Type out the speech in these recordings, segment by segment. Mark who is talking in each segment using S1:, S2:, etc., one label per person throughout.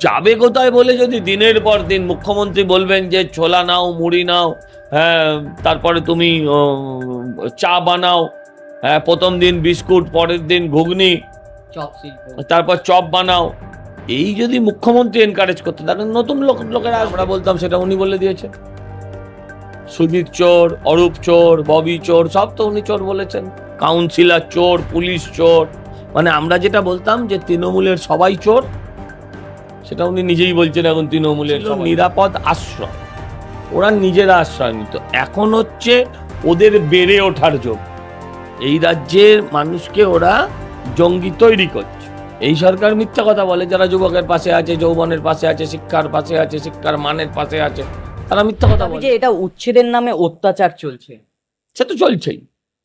S1: যাবে কোথায় বলে যদি দিনের পর দিন মুখ্যমন্ত্রী বলবেন যে ছোলা নাও মুড়ি নাও হ্যাঁ তারপরে তুমি চা বানাও হ্যাঁ প্রথম দিন বিস্কুট পরের দিন ঘুগনি
S2: চপ
S1: তারপর চপ বানাও। এই যদি মুখ্যমন্ত্রী এনকারেজ করতে তাহলে নতুন লোক লোকেরা আমরা বলতাম সেটা উনি বলে দিয়েছেন। সুজিত চোর অরূপ চোর ববি চোর সব তো উনি চোর বলেছেন। কাউন্সিলার চোর পুলিশ চোর। মানে আমরা যেটা বলতাম যে তৃণমূলের সবাই চোর সেটা উনি নিজেই বলছেন এখন তৃণমূলের নিরাপদ আশ্রয়। ওরা নিজেরা আশ্রয় নিত এখন হচ্ছে ওদের বেড়ে ওঠার যোগ। এই রাজ্যের মানুষকে ওরা জঙ্গি তৈরি করছে। এই সরকার মিথ্যা কথা বলে যারা যুবকের পাশে আছে যৌবনের পাশে আছে শিক্ষার পাশে আছে শিক্ষার মানের পাশে আছে তারা মিথ্যা কথা বলে।
S2: যে এটা উচ্ছেদের নামে অত্যাচার চলছে?
S1: সে তো চলছেই।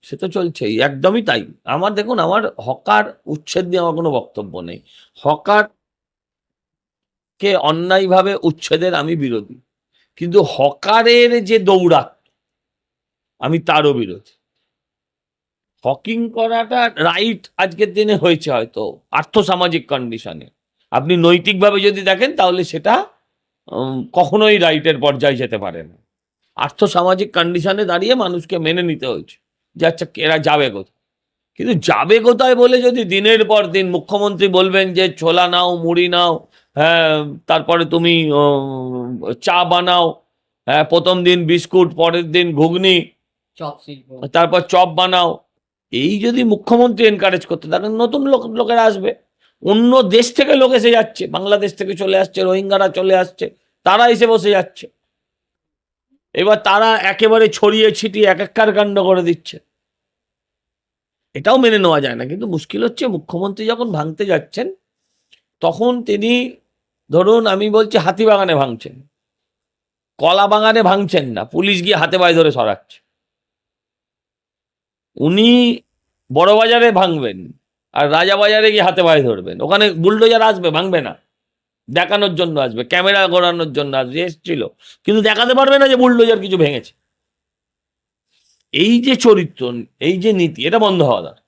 S1: সে তো চলছেই একদমই তাই। আমার দেখুন আমার হকার উচ্ছেদ নিয়ে আমার কোনো বক্তব্য নেই। হকার কে অন্যায়ভাবে উচ্ছেদের আমি বিরোধী। কিন্তু হকারের যে দৌড়াত আমি তারও বিরোধী। হকিং করাটা রাইট আজকের দিনে হয়েছে হয়তো, আর্থসামাজিক কন্ডিশনে আপনি নৈতিকভাবে যদি দেখেন, তাহলে সেটা কখনোই রাইটের পর্যায়ে যেতে পারে না। আর্থসামাজিক কন্ডিশনে দাঁড়িয়ে মানুষকে মেনে নিতে হয়েছে, যে আচ্ছা এরা যাবে কোথায়? কিন্তু যাবে কোথায় বলে যদি দিনের পর দিন মুখ্যমন্ত্রী বলবেন যে ছোলা নাও, মুড়ি নাও তারপরে তুমি চা বানাও হ্যাঁ প্রথম দিন বিস্কুট পরের দিন ঘুগনি তারপর চপ বানাও। এই যদি মুখ্যমন্ত্রী এনকারেজ করতে তাহলে নতুন লোক লোকেরা আসবে। অন্য দেশ থেকে লোক এসে যাচ্ছে বাংলাদেশ থেকে চলে আসছে রোহিঙ্গারা চলে আসছে তারা এসে বসে যাচ্ছে। এবার তারা একেবারে ছড়িয়ে ছিটিয়ে এক এককার কাণ্ড করে দিচ্ছে। এটাও মেনে নেওয়া যায় না কিন্তু মুশকিল হচ্ছে মুখ্যমন্ত্রী যখন ভাঙতে যাচ্ছেন তখন তিনি ধরুন আমি বলছি হাতিবাগানে ভাঙছেন। কলা বাগানে ভাঙছেন না, পুলিশ গিয়ে হাতে পায়ে ধরে সরাচ্ছে। উনি বড় বাজারে ভাঙবেন আর রাজা বাজারে গিয়ে হাতে পায়ে ধরবেন। ওখানে বুলডোজার আসবে, ভাঙবে না। দেখানোর জন্য আসবে, ক্যামেরা ঘোরানোর জন্য আসবে এসছিল। কিন্তু দেখাতে পারবে না যে বুলডোজার কিছু ভেঙেছে। এই যে চরিত্র, এই যে নীতি, এটা বন্ধ হওয়া দরকার।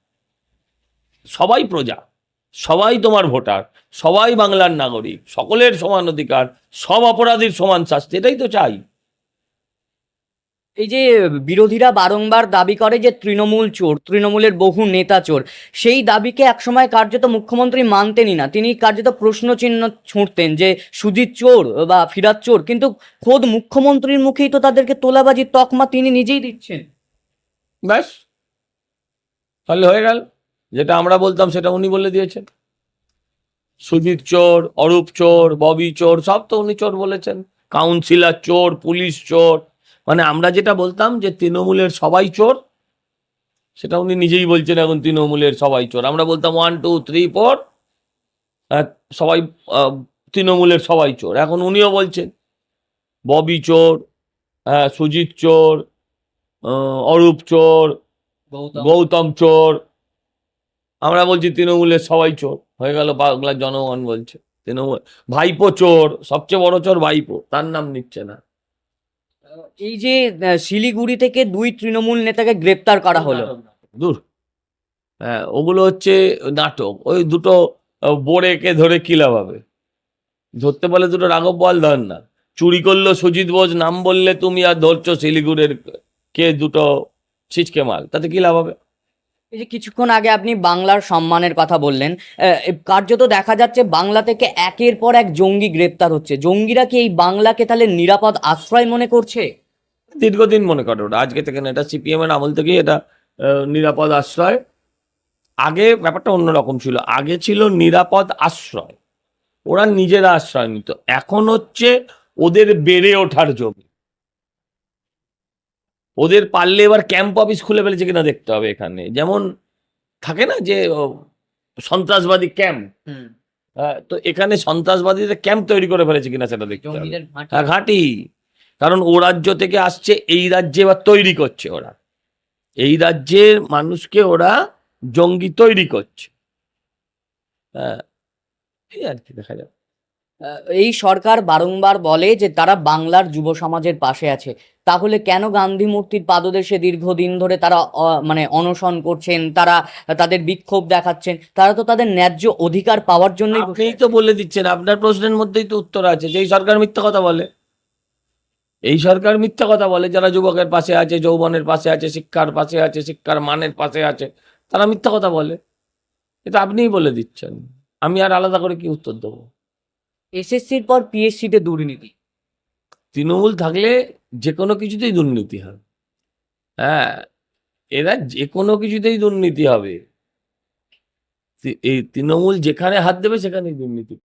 S1: সবাই প্রজা। সবাই তোমার ভোটার সবাই বাংলার নাগরিক সকলের সমান অধিকার সব অপরাধীর সমান শাস্তি এটাই তো চাই।
S2: এই যে বিরোধীরা বারংবার দাবি করে যে তৃণমূল চোর তৃণমূলের বহু নেতা চোর সেই দাবিকে একসময় কার্যত মুখ্যমন্ত্রী মানতেনই না। তিনি কার্যত প্রশ্নচিহ্ন ছুঁড়তেন যে সুজিত চোর বা ফিরাত চোর কিন্তু খোদ মুখ্যমন্ত্রীর মুখেই তো তাদেরকে তোলাবাজি তকমা তিনি নিজেই দিচ্ছেন।
S1: ব্যাস তাহলে হয়ে গেল। যেটা আমরা বলতাম সেটা উনি বলে দিয়েছেন। সুজিত চোর অরূপ চোর ববি চোর সব তো উনি চোর বলেছেন। কাউন্সিলার চোর পুলিশ চোর। মানে আমরা যেটা বলতাম যে তৃণমূলের সবাই চোর সেটা উনি নিজেই বলছেন এখন তৃণমূলের সবাই চোর। আমরা বলতাম ওয়ান টু থ্রি ফোর সবাই তৃণমূলের সবাই চোর। এখন উনিও বলছেন ববি চোর হ্যাঁ সুজিত চোর অরূপ চোর গৌতম চোর আমরা বলছি তৃণমূলের সবাই চোর। হয়ে গেল বাংলার জনগণ বলছে। তৃণমূল ভাইপো চোর সবচেয়ে বড় চোর ভাইপো তার নাম নিচ্ছে না।
S2: এই যে শিলিগুড়ি থেকে দুই তৃণমূল নেতাকে গ্রেপ্তার করা হলো।
S1: দূর। হ্যাঁ ওগুলো হচ্ছে নাটক। ওই দুটো বোরেকে ধরে কি লাভ হবে? ধরতে বলে দুটো রাঘব বল ধর না। চুরি করল সুজিত বোস নাম বললে তুমি আর ধরছো শিলিগুড়ির কে দুটো ছিচকে মাল তাতে কি লাভ হবে?
S2: এই যে কিছুক্ষণ আগে আপনি বাংলার সম্মানের কথা বললেন কার্যত দেখা যাচ্ছে বাংলা থেকে একের পর এক জঙ্গি গ্রেপ্তার হচ্ছে। জঙ্গিরা কি এই বাংলাকে তাহলে নিরাপদ আশ্রয় মনে করছে?
S1: দীর্ঘদিন মনে করে ওটা। আজকে থেকে না, এটা সিপিএম এর আমল থেকেই এটা নিরাপদ আশ্রয়। আগে ব্যাপারটা অন্যরকম ছিল। আগে ছিল নিরাপদ আশ্রয়। ওরা নিজেরা আশ্রয় নিত। এখন হচ্ছে ওদের বেড়ে ওঠার যোগ ওদের পারলে এবার ক্যাম্প অফিস খুলে ফেলেছে কিনা দেখতে হবে এখানে। যেমন থাকে না যে সন্ত্রাসবাদী ক্যাম্প তো এখানে সন্ত্রাসবাদীদের ক্যাম্প তৈরি করে ফেলেছে কিনা সেটা দেখতে হবে।
S2: ঘাঁটি।
S1: হ্যাঁ ঘাঁটি। কারণ ও রাজ্য থেকে আসছে এই রাজ্যে এবার তৈরি করছে ওরা। এই রাজ্যের মানুষকে ওরা জঙ্গি তৈরি করছে। হ্যাঁ এই আর কি দেখা যাবে
S2: এই সরকার বারংবার বলে যে তারা বাংলার যুব সমাজের পাশে আছে। তাহলে কেন গান্ধী মূর্তির পাদদেশে দীর্ঘদিন ধরে তারা মানে অনশন করছেন তারা তাদের বিক্ষোভ দেখাচ্ছেন? তারা তো তাদের ন্যায্য অধিকার পাওয়ার জন্যই বসে
S1: আপনিই তো বলে দিচ্ছেন আপনার প্রশ্নের মধ্যেই তো উত্তর আছে যে এই সরকার মিথ্যা কথা বলে। এই সরকার মিথ্যা কথা বলে যারা যুবকের পাশে আছে যৌবনের পাশে আছে শিক্ষার পাশে আছে শিক্ষার মানের পাশে আছে তারা মিথ্যা কথা বলে। এটা আপনিই বলে দিচ্ছেন। আমি আর আলাদা করে কি উত্তর দেবো?
S2: এসএসসির পর পিএসসিতে দুর্নীতি।
S1: তৃণমূল থাকলে যে কোনো কিছুতেই দুর্নীতি হবে হ্যাঁ এরা যে কোনো কিছুতেই দুর্নীতি হবে। এই তৃণমূল যেখানে হাত দেবে সেখানেই দুর্নীতি।